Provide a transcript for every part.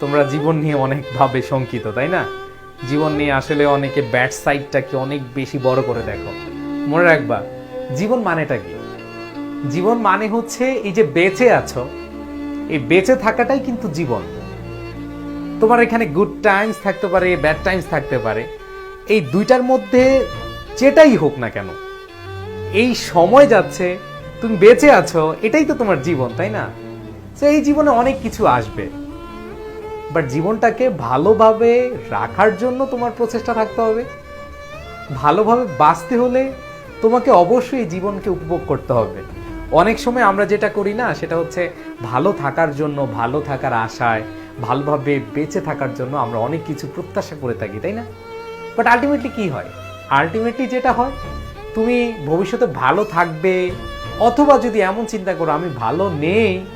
তোমরা জীবন নিয়ে অনেকভাবে শঙ্কিত, তাই না? জীবন নিয়ে আসলে অনেকে ব্যাট সাইডটাকে অনেক বেশি বড় করে দেখো। মনে রাখবা, জীবন মানেটা কি? জীবন মানে হচ্ছে এই যে বেঁচে আছো, এই বেঁচে থাকাটাই কিন্তু জীবন। তোমার এখানে গুড টাইমস থাকতে পারে ব্যাড টাইমস থাকতে পারে। এই দুইটার মধ্যে যেটাই হোক না কেন, এই সময় যাচ্ছে, তুমি বেঁচে আছো, এটাই তো তোমার জীবন, তাই না? তো এই জীবনে অনেক কিছু আসবে। বাট জীবনটাকে ভালোভাবে রাখার জন্য তোমার প্রচেষ্টা থাকতে হবে। ভালোভাবে বাঁচতে হলে তোমাকে অবশ্যই জীবনকে উপভোগ করতে হবে। অনেক সময় আমরা যেটা করি না, সেটা হচ্ছে ভালো থাকার জন্য, ভালো থাকার আশায়, ভালোভাবে বেঁচে থাকার জন্য আমরা অনেক কিছু প্রত্যাশা করে থাকি, তাই না? বাট আলটিমেটলি কি হয়? আলটিমেটলি যেটা হয়, তুমি ভবিষ্যতে ভালো থাকবে, অথবা যদি এমন চিন্তা করো, আমি ভালো নেই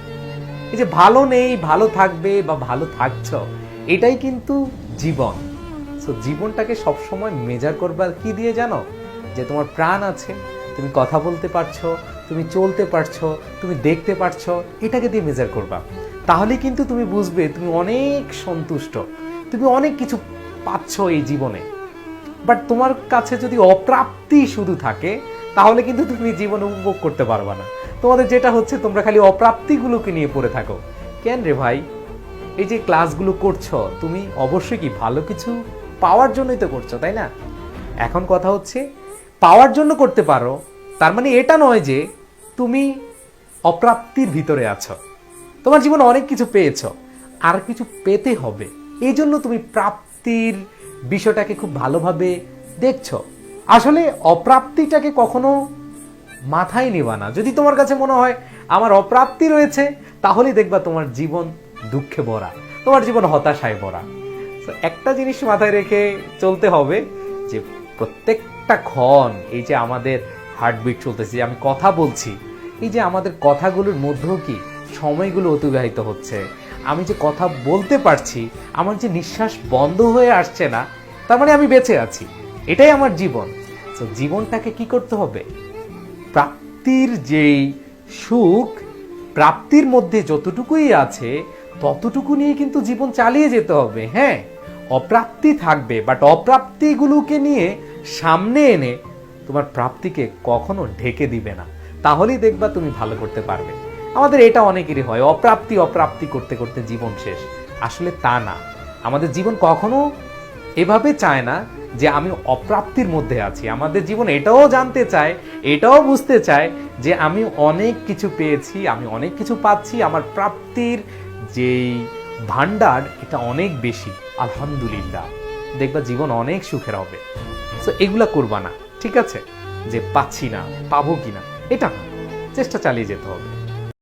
এই যে ভালো নেই, ভালো থাকবে বা ভালো থাকছ, এটাই কিন্তু জীবন। সো জীবনটাকে সবসময় মেজার করবার কি দিয়ে জানো? যে তোমার প্রাণ আছে, তুমি কথা বলতে পারছ, তুমি চলতে পারছ, তুমি দেখতে পারছ, এটাকে দিয়ে মেজার করবা। তাহলে কিন্তু তুমি বুঝবে, তুমি অনেক সন্তুষ্ট, তুমি অনেক কিছু পাচ্ছ এই জীবনে। বাট তোমার কাছে যদি অপ্রাপ্তি শুধু থাকে তাহলে কিন্তু তুমি জীবন উপভোগ করতে পারবা না। তোমাদের যেটা হচ্ছে, তোমরা খালি অপ্রাপ্তিগুলোকে নিয়ে পড়ে থাকো। কেন রে ভাই? এই যে ক্লাসগুলো করছ, তুমি অবশ্যই কি ভালো কিছু পাওয়ার জন্যই তো করছ, তাই না? এখন কথা হচ্ছে, পাওয়ার জন্য করতে পারো, তার মানে এটা নয় যে তুমি অপ্রাপ্তির ভিতরে আছো। তোমার জীবনে অনেক কিছু পেয়েছ, আর কিছু পেতে হবে। এই জন্য তুমি প্রাপ্তির বিষয়টাকে খুব ভালোভাবে দেখছ। আসলে অপ্রাপ্তিটাকে কখনো মাথায় নিবা না। যদি তোমার কাছে মনে হয় আমার অপ্রাপ্তি রয়েছে তাহলেই দেখবা তোমার জীবন দুঃখে ভরা, তোমার জীবন হতাশায় ভরা। তো একটা জিনিস মাথায় রেখে চলতে হবে যে প্রত্যেকটা ক্ষণ এই যে আমাদের হার্টবিট চলতেছে, আমি কথা বলছি, এই যে আমাদের কথাগুলোর মধ্যেও কি সময়গুলো অতিবাহিত হচ্ছে? আমি যে কথা বলতে পারছি, আমার যে নিঃশ্বাস বন্ধ হয়ে আসছে না, তার মানে আমি বেঁচে আছি। এটাই আমার জীবন। তো জীবনটাকে কি করতে হবে? প্রাপ্তির যেই সুখ, প্রাপ্তির মধ্যে যতটুকুই আছে, ততটুকু নিয়ে কিন্তু জীবন চালিয়ে যেতে হবে হ্যাঁ? অপ্রাপ্তি থাকবে বাট অপ্রাপ্তিগুলোকে নিয়ে সামনে এনে তোমার প্রাপ্তিকে কখনো ঢেকে দিবে না। তাহলেই দেখবা তুমি ভালো করতে পারবে। আমাদের এটা অনেকেরই হয়, অপ্রাপ্তি অপ্রাপ্তি করতে করতে জীবন শেষ। আসলে তা না। আমাদের জীবন কখনো এভাবে চায় না যে আমি অপ্রাপ্তির মধ্যে আছি। আমাদের জীবন এটাও জানতে চায়, এটাও বুঝতে চায় যে আমি অনেক কিছু পেয়েছি, আমি অনেক কিছু পাচ্ছি, আমার প্রাপ্তির যেই ভান্ডার এটা অনেক বেশি। আলহামদুলিল্লাহ। দেখবা জীবন অনেক সুখের হবে। তো এগুলা করবা না। ঠিক আছে? যে পাচ্ছি না, পাবো কিনা, এটা না। চেষ্টা চালিয়ে যেতে হবে।